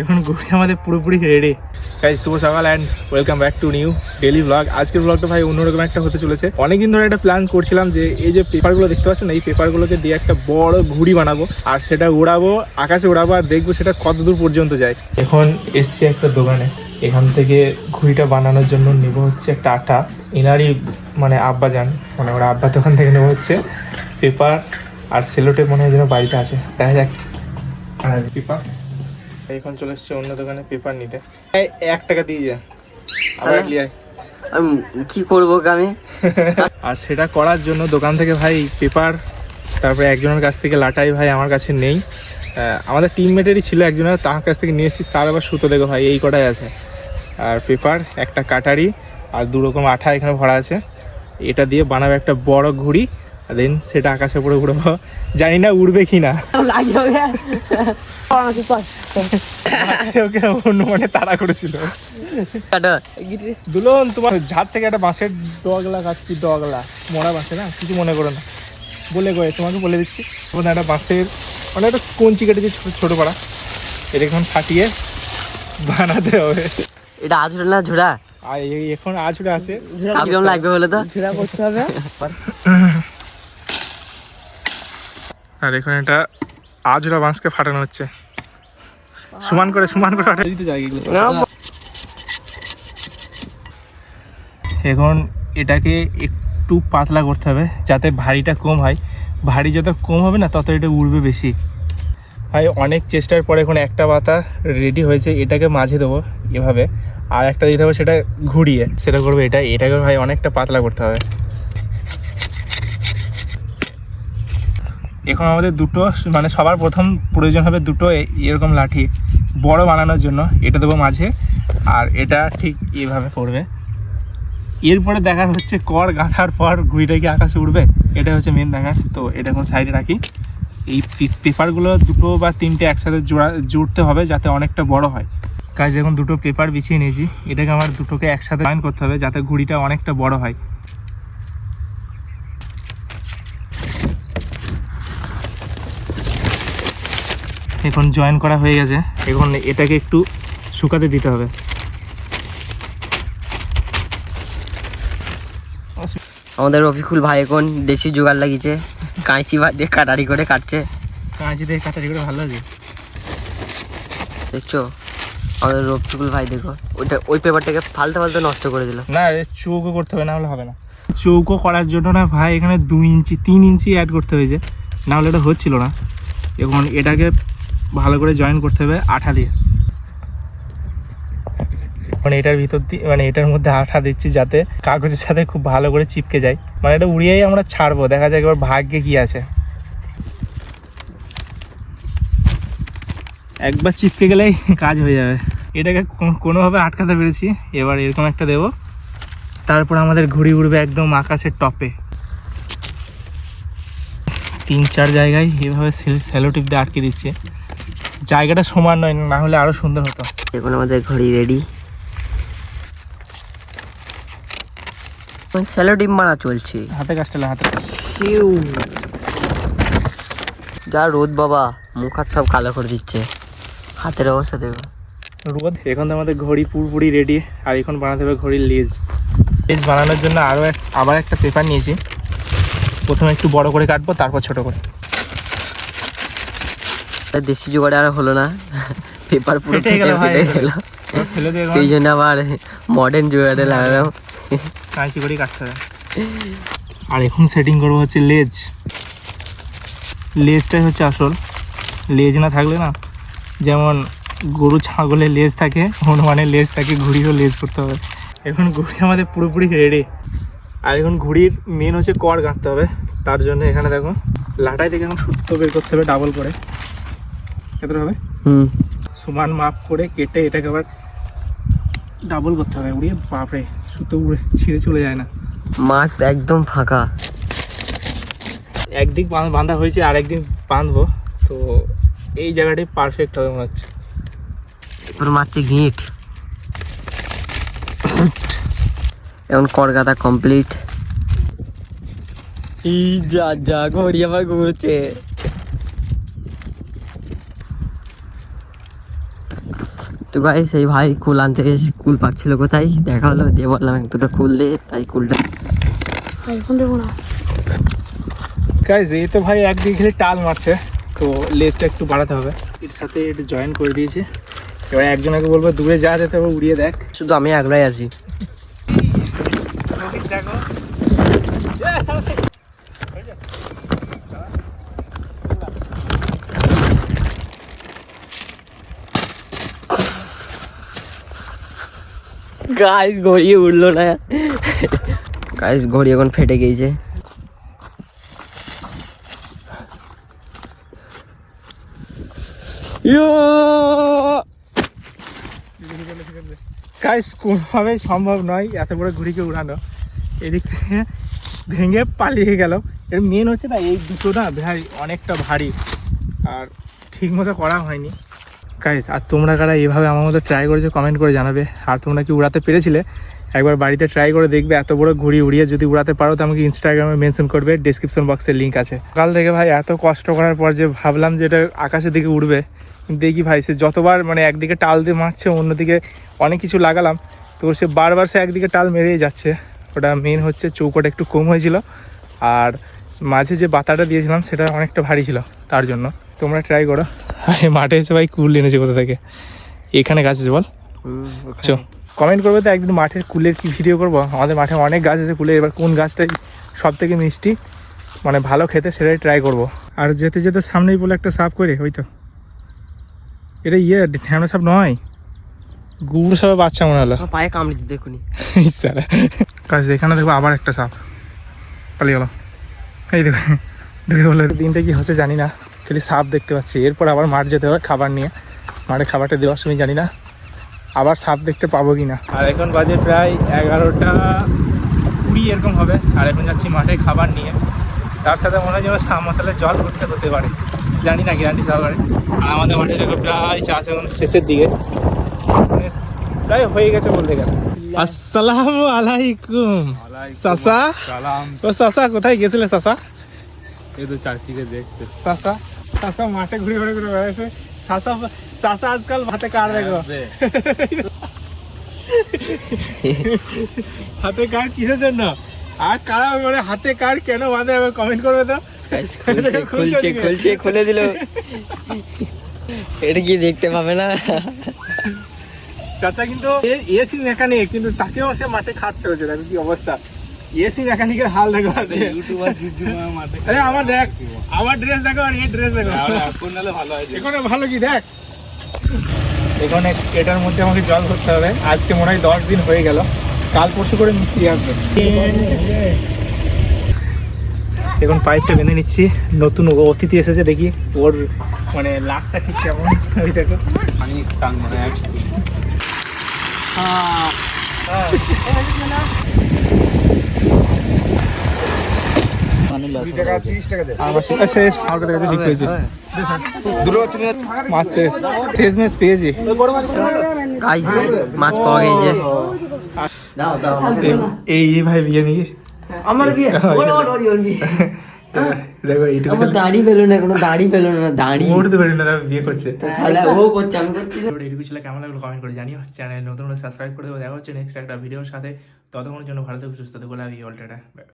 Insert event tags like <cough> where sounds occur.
এখন ঘুরে আমাদের পুরোপুরি রেডি গাইজ শুভ সকাল and welcome back to new daily vlog আজকের ব্লগটা ভাই অন্যরকম একটা হতে চলেছে। অনেকদিন ধরে একটা প্ল্যান করছিলাম যে এই যে পেপারগুলো দেখতে পাচ্ছেন, এই পেপারগুলোকে দিয়ে একটা বড় ঘুড়ি বানাবো আর সেটা উড়াবো, আকাশে উড়াবো আর দেখব সেটা কত দূর পর্যন্ত যায়। এখন এসছি একটা দোকানে। এখান থেকে ঘুড়িটা বানানোর জন্য নেব হচ্ছে একটা আটা। এনারই মানে আব্বা যান মানে ওরা আব্বা দোকান থেকে নেব হচ্ছে পেপার আর সেলোটে মনে হয় যেন বাড়িতে আছে। দেখা যাক। আর পেপার এখন চলে এসছে অন্য দোকানে পেপার নিতে। এই, এক টাকা দিয়ে যা। আবার হ্যাঁ? আমি কি করব আমি? <laughs> আর সেটা করার জন্য দোকান থেকে ভাই পেপার তারপরে একজনের কাছ থেকে লাটাই ভাই আমার কাছে নেই। আমাদের টিমমেটেরই ছিল একজনের তার কাছ থেকে নিয়ে এসেছি। তার আবার সুতো দেখো ভাই এই কটাই আছে। আর পেপার একটা কাটারি আর দু রকম আঠা এখানে ভরা আছে। এটা দিয়ে বানাবে একটা বড় ঘুড়ি আর দেন সেটা আকাশে পড়ে উড়বো। জানি না উড়বে কি না <laughs> ওকে অন্য মানে তাড়া করেছিল। দুলন তোমার ঝাড় থেকে একটা বাঁশের ডগলা কাটছি ডগলা। মরা বাঁশে না কিছু মনে করো না। বলে গো তোমাকে বলে দিচ্ছি। তোমাদের একটা বাঁশের মানে একটা কঞ্চি কেটেছে ছোট ছোট পাড়া এটা এখন ফাটিয়ে বানাতে হবে। এটা আজুর না ঝোড়া? আর এখন আছড়ে আছে। কিরম লাগবে বলে তো। ঝুড়া করতে হবে। আর এখন এটা আজরা বাঁশকে ফাটানো হচ্ছে। সমান করে সমান করে ফাটা দিতে যায় এখন এটাকে একটু পাতলা করতে হবে, যাতে ভারীটা কম হয়। ভারী যত কম হবে না, তত এটা উড়বে বেশি। ভাই, অনেক চেষ্টার পরে এখন একটা পাতা রেডি হয়েছে, এটাকে মাঝে দেবো এভাবে। আর একটা দিতে হবে সেটা ঘুরিয়ে, সেটা করবে এটা। এটাকে ভাই অনেকটা পাতলা করতে হবে। এখন আমাদের দুটো মানে সবার প্রথম প্রয়োজন হবে দুটো এরকম লাঠি বড় বানানোর জন্য। এটা দেবো মাঝে, আর এটা ঠিক এভাবে পড়বে। এরপরে দেখার হচ্ছে কর গাঁথার পর ঘুড়িটা কি আকাশে উঠবে এটা হচ্ছে মেন দেখার। তো এটা এখন সাইডে রাখি। এই পেপারগুলো দুটো বা তিনটে একসাথে জোড়া জুড়তে হবে যাতে অনেকটা বড় হয়। কাজ এখন দুটো পেপার বিছিয়ে নিয়েছি। এটাকে আমার দুটোকে একসাথে জয়েন করতে হবে যাতে ঘুড়িটা অনেকটা বড় হয়। এখন জয়েন করা হয়ে গেছে। এখন এটাকে একটু শুকাতে দিতে হবে। আমাদের রফিকুল ভাই এখন দেশি জোগাড় লাগিয়েছে। কাঁচি ভাত দিয়ে কাটারি করে কাটছে। কাঁচি দিয়ে কাটারি করে ভালো লাগে। দেখছ? আমাদের রফিকুল ভাই দেখো ওইটা ওই পেপারটাকে ফালতে ফালতে নষ্ট করে দিল। না চৌকো করতে হবে না হলে হবে না। চৌকো করার জন্য না ভাই এখানে দুই ইঞ্চি তিন ইঞ্চি অ্যাড করতে হয়েছে। না হলে এটা হচ্ছিল না। এখন এটাকে ভালো করে জয়েন করতে হবে, আঠা দিয়ে। মানে এটার ভিতর দিয়ে মানে এটার মধ্যে আঠা দিচ্ছি যাতে কাগজের সাথে খুব ভালো করে চিপকে যায়। মানে এটা উড়িয়েই আমরা ছাড়বো, দেখা যায় এবার ভাগ্যে কি আছে। একবার চিপকে গেলেই কাজ হয়ে যাবে। এটাকে কোনোভাবে আটকাতে পেরেছি, এবার এরকম একটা দেবো। তারপর আমাদের ঘুড়ি উড়বে একদম আকাশের টপে। তিন, চার জায়গায় এভাবে স্যালো টিপ দিয়ে আটকে দিচ্ছে। জায়গাটা সমান নয় না হলে আরও সুন্দর হতো। এখন আমাদের ঘড়ি রেডি স্যালো ডিম মারা চলছে। হাতে কাজটা হাতে। যা রোদ বাবা মুখ হাত সব কালো করে দিচ্ছে। হাতের অবস্থা দেখো। রোদ এখন তো আমাদের ঘড়ি পুরোপুরি রেডি আর এখন বানাতে হবে ঘড়ির লেজ। লেজ বানানোর জন্য আরও আবার একটা পেপার নিয়েছি। প্রথমে একটু বড় করে কাটবো তারপর ছোট করে। দেশি জোগাড়ে আর হলো না। পেপার পুরো ফেটে গেল সেই জন্য আবার মডার্ন জোগাড়ে লাগালাম। কাঁচি করেই কাটতে হবে। আর এখন সেটিং করব হচ্ছে লেজ লেজটাই হচ্ছে আসল। লেজ না থাকলে না যেমন গরু ছাগলের লেজ থাকে হনুমানের লেজ থাকে ঘুড়িও লেজ করতে হবে। এখন ঘুড়ি আমাদের পুরোপুরি রেডি আর এখন ঘুড়ির মেন হচ্ছে কর গাঁথতে হবে। তার জন্য এখানে দেখো লাটাই থেকে এখন সুতো বের করতে হবে ডাবল করে। কতটা হবে। হুম। সমান মাপ করে কেটে এটাকে আবার ডাবল করতে হবে। উড়িয়ে বাপরে সুতো উড়ে ছিঁড়ে চলে যায় না। মাঠ একদম ফাঁকা। একদিক বাঁধ- হয়েছে আর একদিন বাঁধবো। তো এই জায়গাটি পারফেক্ট হবে মনে হচ্ছে। পুরো মারছে গিট এখন করগাতা কমপ্লিট এই যা যা ঘড়ি আবার ঘুরছে। তো গাই সেই ভাই কুল আনতে কুল পাচ্ছিল কোথায়? দেখা হলো দিয়ে বললাম এক দুটো কুল দে তাই কুলটা গাইজ এই তো ভাই একদিকে খেলে টাল মারছে তো লেজটা একটু বাড়াতে হবে। এর সাথে একটু জয়েন করে দিয়েছে। এবার একজনকে বলব দূরে যা যেতে হবে উড়িয়ে দেখ। শুধু আমি একলাই আছি। গাইস ঘড়িয়ে উঠল না। গাইস ঘড়ি এখন ফেটে গিয়েছে। গাইজ কোনোভাবেই সম্ভব নয় এত বড় ঘুড়িকে উড়ানো। এদিক থেকে ভেঙে পালিয়ে গেল। এর মেন হচ্ছে না, এই দুটো না ভাই অনেকটা ভারী। আর ঠিক মতো করা হয়নি। গাইজ আর তোমরা কারা এইভাবে আমার মতো ট্রাই করেছ কমেন্ট করে জানাবে। আর তোমরা কি উড়াতে পেরেছিলে? একবার বাড়িতে ট্রাই করে দেখবে, এত বড় ঘুড়ি উড়িয়ে যদি উড়াতে পারো, তো আমাকে ইনস্টাগ্রামে মেনশন করবে ডিসক্রিপশন বক্সের লিঙ্ক আছে। কাল থেকে ভাই, এত কষ্ট করার পর যে ভাবলাম যে এটা আকাশের দিকে উড়বে, দেখি ভাই, সে যতবার মানে একদিকে টাল দিয়ে মারছে অন্যদিকে অনেক কিছু লাগালাম, তো সে বারবার সে একদিকে টাল মেরেই যাচ্ছে। ওটা মেন হচ্ছে চৌকোটা একটু কম হয়েছিল, আর মাঝে যে বাতাটা দিয়েছিলাম, সেটা অনেকটা ভারী ছিল, তার জন্য। তোমরা ট্রাই করো। আর মাঠে এসে ভাই কুল এনেছে কোথা থেকে? এখানে গাছ আছে বল। চো কমেন্ট করবে তো একদিন মাঠের কুলের কি ভিডিও করব? আমাদের মাঠে অনেক গাছ আছে কুলের এবার কোন গাছটাই সব থেকে মিষ্টি? মানে ভালো খেতে সেটাই ট্রাই করব। আর যেতে যেতে সামনেই বলে একটা সাপ করে ওই তো। এটা ইয়ে ঠ্যামনা সাপ নয়। গুড় সাপের বাচ্চা মনে হলো। পায়ে কামড়ে দিতে দেখুনি। কাজ এখানে দেখব আবার একটা সাপ। পালিয়ে গেল। এই দেখো ঢুকে বলে দিনটা কি হচ্ছে জানি না। খালি সাপ দেখতে পাচ্ছি। এরপর আবার মাঠ যেতে হবে খাবার নিয়ে। মাঠে খাবারটা দেওয়ার সময় জানি না আবার সাপ দেখতে পাবো কি না আর এখন বাজে প্রায় এগারোটা কুড়ি এরকম হবে। আর এখন যাচ্ছি মাঠে খাবার নিয়ে। তার সাথে মনে হয় যেন সাপ মশালের জল করতে হতে পারে। জানি না গ্যারান্টি সহকারে। আর আমাদের মাঠে দেখো প্রায় চাষ এখন শেষের দিকে। প্রায় হয়ে গেছে বলতে গেলে। আসসালামু আলাইকুম। সাসা? ও সাসা কোথায় গেছিলে সাসা? এই তো চাচিকে দেখতে। সাসা? সাসা মাঠে ঘুরে ঘুরে ঘুরে বেড়াইছে। সাসা সাসা আজকাল ভাতে কার দেখো? হাতে কার কিসের জন্য? আর কারা মানে হাতে কার কেন বাঁধে হবে কমেন্ট করবে তো? খুলছে খুলছে খুলে দিল। এটা কি দেখতে পাবে না? চাচা কিন্তু এসি মেকানিক কিন্তু তাকেও সে মাঠে খাটতে হয়েছে। দেখো কি অবস্থা। এসি মেকানিকের হাল দেখো আরে আমার দেখ আমার ড্রেস দেখো আর এই ড্রেস দেখো। ভালো হয় এখানে ভালো কি দেখ। এখানে এটার মধ্যে আমাকে জল করতে হবে। আজকে মনে হয় দশ দিন হয়ে গেল। কাল পরশু করে মিস্ত্রি আসবে। এখন পাইপটা বেঁধে নিচ্ছি। নতুন অতিথি এসেছে দেখি ওর মানে লাকটা ঠিক কেমন। ওই দেখো। পানি টান মানে এক আমার সেটা শেষ আমার কাছে কাছে ঠিক হয়েছে মাছ শেষ। শেষ মেশ পেয়েছি। মাছ পাওয়া গেছে। এই এই ভাই বিয়ে নিয়ে আমার বিয়ে। <laughs> <laughs> দেখো এইটুকু আমার দাড়ি পেল না কোনো দাড়ি পেল না দাড়ি। উঠতে পারি না বিয়ে করছে। তাহলে ও করছে আমি করছি। ভিডিওটা ছিল কেমন লাগল কমেন্ট করে জানিও। চ্যানেল নতুন সাবস্ক্রাইব করে দেবো। দেখা হচ্ছে নেক্সট একটা ভিডিওর সাথে। ততক্ষণের জন্য ভালো থেকে সুস্থ থেকো লাভ ইউ অল টাটা।